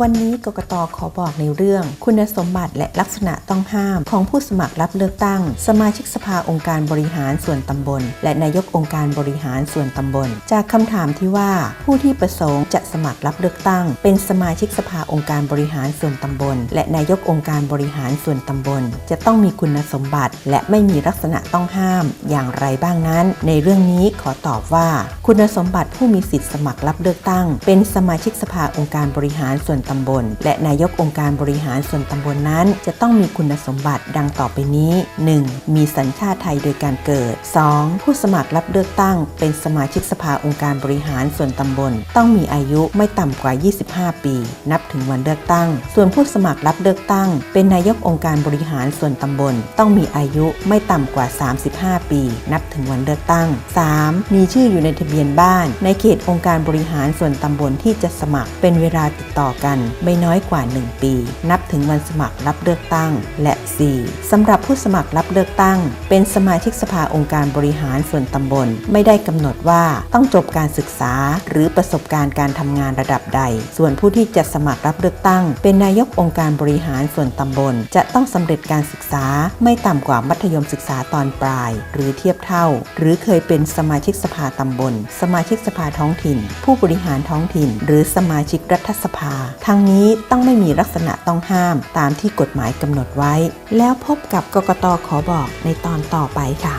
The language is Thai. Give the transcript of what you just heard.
วันนี้กกตขอบอกในเรื่อง คุณสมบัติและลักษณะต้องห้าม ของผู้สมัครรับเลือกตั้ง สมาชิกสภาองค์การบริหารส่วนตำบล และนายกองค์การบริหารส่วนตำบล จากคำถามที่ว่าผู้ที่ประสงค์จะสมัครรับเลือกตั้ง เป็นสมาชิกสภาองค์การบริหารส่วนตำบล และนายกองค์การบริหารส่วนตำบล จะต้องมีคุณสมบัติ และไม่มีลักษณะต้องห้าม อย่างไรบ้างนั้น ในเรื่องนี้ขอตอบว่า คุณสมบัติผู้มีสิทธิสมัครรับเลือกตั้ง เป็นสมาชิกสภาองค์การบริหารส่วนตำบล และนายกองค์การบริหารส่วนตำบลนั้น จะต้องมีคุณสมบัติดังต่อไปนี้ 1. มีสัญชาติไทยโดยการเกิด 2. ผู้สมัครรับเลือกตั้ง เป็นสมาชิกสภาองค์การบริหารส่วนตำบล ต้องมีอายุไม่ต่ำกว่า 25 ปี นับถึงวันเลือกตั้ง ส่วนผู้สมัครรับเลือกตั้ง เป็นนายกองค์การบริหารส่วนตำบล ต้องมีอายุไม่ต่ำกว่า 35 ปี นับถึงวันเลือกตั้ง 3. มีชื่ออยู่ในทะเบียนบ้าน ในเขตองค์การบริหารส่วนตำบลที่จะสมัครเป็นเวลาติดต่อกันไม่น้อยกว่า 1 ปี นับถึงวันสมัครรับเลือกตั้ง และ 4. สำหรับผู้สมัครรับเลือกตั้ง เป็นสมาชิกสภาองค์การบริหารส่วนตำบล ไม่ได้กำหนดว่าต้องจบการศึกษา หรือประสบการณ์การทำงานระดับใด ส่วนผู้ที่จะสมัครรับเลือกตั้ง เป็นนายกองค์การบริหารส่วนตำบล จะต้องสำเร็จการศึกษาไม่ต่ำกว่ามัธยมศึกษาตอนปลาย หรือเทียบเท่า หรือเคยเป็นสมาชิกสภาตำบล สมาชิกสภาท้องถิ่น ผู้บริหารท้องถิ่น หรือสมาชิกรัฐสภาทั้งนี้ต้องไม่มีลักษณะต้องห้ามตามที่กฎหมายกำหนดไว้ แล้วพบกับกกตขอบอกในตอนต่อไปค่ะ